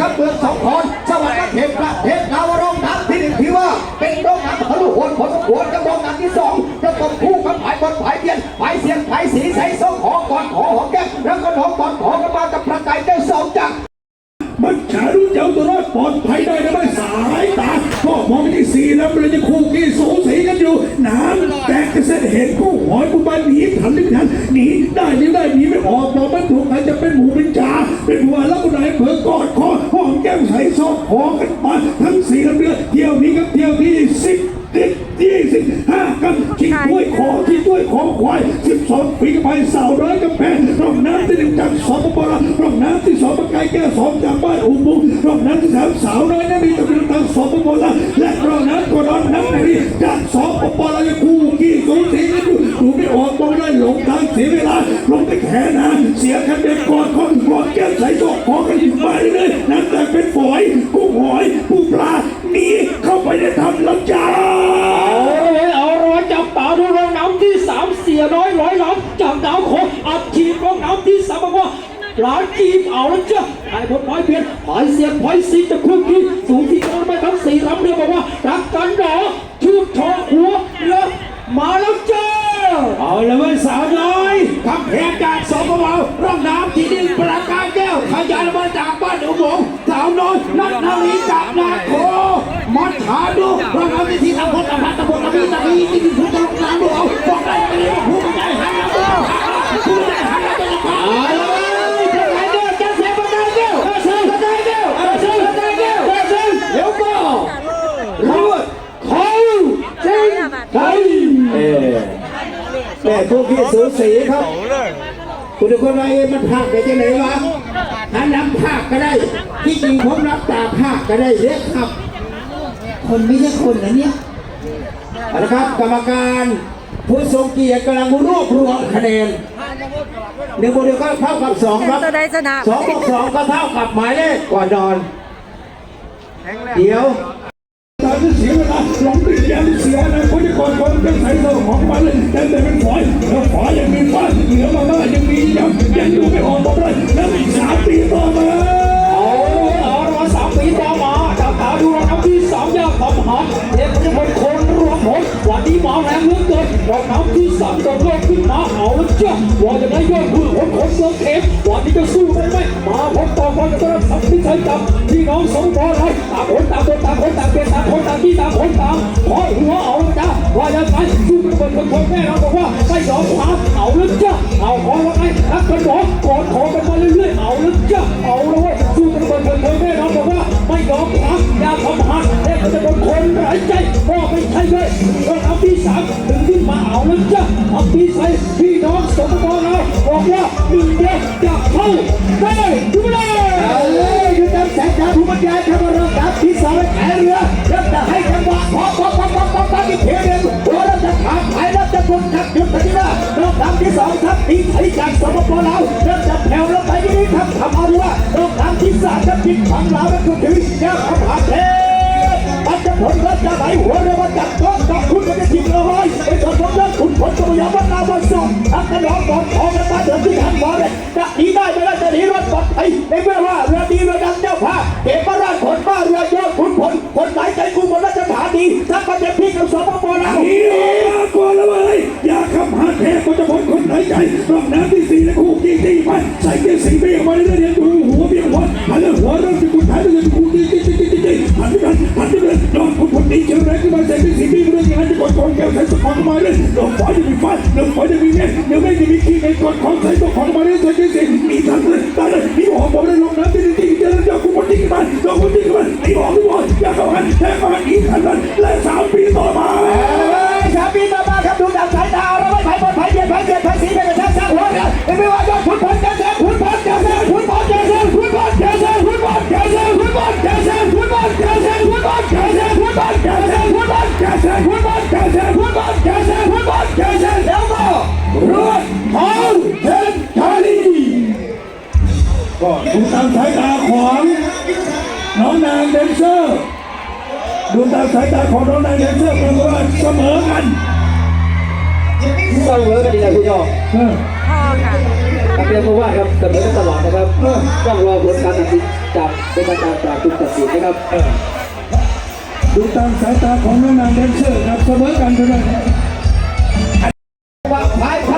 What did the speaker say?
กับเมืองสองขอนจัวัดนัเทศประเทศลาวรองน้ำที่หนึ่งถือว่า เป็นโรงน้ำทะลุหนผลสมควรกับโรงน้ำที่สองจะตบคู่กับผายบนผายเทียนผายเสียงผายสีใส่ส้มหอก่อนขอหอแก้มแล้วก็หอมก่อนขอกันมากับพระไก่เจ้าสองจักรมันขารู้เจ้าตัวรอดปลอดภัยได้ไหมสายตาก็มองที่สี่แล้วมันจะคู่กี่สูสีกันอยู่น้ำ เห็นกูหอยกูบ้านหนีทันหรือไม่ทันหนีได้หรือได้หนีไม่ออกบอกไม่ถูกใครจะเป็นหมูเป็นจ่าเป็นหัวแล้วกูไหนเผือกอดคอหอมแก้มใส่ซอกหอกันมาทั้งสี่ลำเรือเที่ยวนี้กับเที่ยวที่สิบ เอ็ดยี่สิบห้ากันชิงด้วยคอที่ด้วยคอควายสิบสองปีไปสาวร้อยกำแพงร่องน้ำที่หนึ่งจากสปปลาวร่องน้ำที่สองปากไก่แก้วสองจากบ้านอุบุงร่องน้ำที่สามสาวน้อยนั่นนี่จากเรือทางสปปลาวและร่องน้ำก็ร้อนน้ำในนี้จากสปปลาวยังคู่กี่สูสีกันอยู่ดูไม่ออกมองได้หลงทางเสียเวลาลงไปแค่นานเสียคันเด็กกอดคนกอดแก้มใส่ซอกคอกันมาเลยน้ำแต่เป็นฝอยกุ้งหอยปูปลา หนีเข้าไปในถ้ำลำจาเอาเลยเอาร้อยจับตาดูรองน้ำที่สามเสียน้อยร้อยล้ำจากดาวโคอัดฉีดรองน้ำที่สามบอกว่าหลานจีบเอาแล้วเจ้ะไอ้พวกน้อยเพียนหอยเสียบหอยสีจะคุกกี้สูงที่โอนไปทั้งสี่ลำเรือบอกว่ารักกันหรอชูชอหัวเรือมาแล้วจ้าเอาละเว้ยสาวน้อยขับแหกจากส แต่พวกพี่สูสีครับคุณทุกคนว่าเอ๊ะมันภาคได้จังไหนวะถ้านับภาคก็ได้ ที่จริงผมนับตาภาคก็ได้เรียกครับ คนไม่ใช่คนนะเนี่ยเอาละครับ กรรมการผู้ทรงเกียรติกำลังรวบรวมคะแนนหนึ่งบวกหนึ่งก็เท่ากับสองครับตัวใดชนะ สองบวกสองก็เท่ากับหมายเลขก่อนนอน เดี๋ยวตอนที่ เวลาหลงติดยังเสียนะคนที่ก่อนคนเป็นสายโซ่ของมันเลยแต่แต่เป็นฝอยแล้วฝอยยังมีฟ้าเหนือมาบ้ายังมียังยังดูไม่ออกบอกเลยแล้วอีกสามปีต่อมาเอาเอาร้อสามปีต่อมาจับตาดูรองน้ำที่สามยากขำหาเทพจะเป็นคนรวมผลวันนี้หมาแรงเหลือเกินรองน้ำที่สามโดนเลิกขึ้นมาเอาแล้วจ้ะว่าจะได้ยอดคุ ณคนคนเมืองเทพวันนี้จะสู้ได้ไหมมาพบต่อกันจะรับสัมพิชัยจับพี่น้องสองบอไรต่างคนต่างคนต่างคนต่างเป็นต่างคนต่างที่ต่างคนต่างขอหัวเอาละจ้าว่าจะไปสู้กันคนคนแม่เราบอกว่าไม่ยอมขวาเอาละจ้าเอาขอละไงรักกันหรอกอดขอกันมาเรื่อยๆเอาละจ้าเอาแล้วเว้ย สู้กันเป็นคนคนแม่เราบอกว่าไม่ยอมความอย่าทำหักแต่เขาจะเป็นคนไร้ใจก็ไม่ใช่เลยก็ทำที่สามถึงขึ้นมาเอาแล้วจ้ะทำที่ใส่พี่น้องสมบูรณ์เราบอกว่าหนึ่งเดียวจะเข้าได้ทุกเลยเอาเลยอยู่ตามแสงทางผู้บรรยายครับว่าเราดับที่สองและแขเรือเริ่มจะให้จังหวะพอพอพอพอพอพออีกเทียหนึ่งหัวเราจะขาดหายเราจะกดขัดหยุดทันทีนะเราดับ ที่สองครับตีไถจากสปปลาวเริ่มจะแผ่วลงไปนิดนี้ครับทำเอาดูว่าเราดับที่สามครับจิตฝังลาวและคุณถึงยาขผาเทปัจจุบันเราจะไหลหัวเรือมาจับก้อนกับคุณจะทิ้งเราไว้อ้ส่วนของเรื่องคุณผลจะพยายามวัดนาวันสองทักกันร้องก่อนขอกันมาเดินที่หันมาเลยจะหนีได้ไม่ได้จะหนีรถปลอดภัยในเมื่อว่าเรือดีเรือดำเจ้าผ้าเก็บมาราชขนบ้าเรือยอดขุนพลคนไหนใจกูคนราชฐานีถ้ามันจะพี่กับสปปลาวาขับหาแทนจะพ้นคนไหายใจรอบน้ำที่สี่และคู่กี้ตีไปใส่เกียร์สี่เบี้ยมาเรื่อยๆดูหัวเบี้ยหัวหันเรื่องหัวเริ่มจะกุดท้ายด้วยคู่กี้ตีตีตีตีหันไปกันหันไปกันนอนคนคนนี้เจอแรงขึ้นมาใส่เกียร์สี่เบี้ยเรื่องงานจะกดกองแก้วใส่สปอนมาเลยลงฝอยจะมีฟ้าลงฝอยจะมีเนี่ยเดี๋ยวไม่จะมีขี้ในกดของใส่ตัวของมาเลยใส่เกียร์สี่มีทางเลยตาเลยมีหัวผมเลยลงน้ำที่ตีเจอแล้วจะคู่คนนี้กันลงคนนี้กันไอ้หัว ดูตามสายตาของน้องนางแดนเซอร์ดูตามสายตาของน้องนางแดนเซอร์เป็นว่าเสมอกันเสมอกันดีนะคุณยอเออพ่อค่ะนักเรียนผู้ว่าครับเสมอกันตลอดนะครับต้องรอผลการตัดสินจากเป็นทางการจากคุณตัดสินนะครับดูตามสายตาของน้องนางแดนเซอร์ครับเสมอกันเท่านั้นว่าพายพระไทย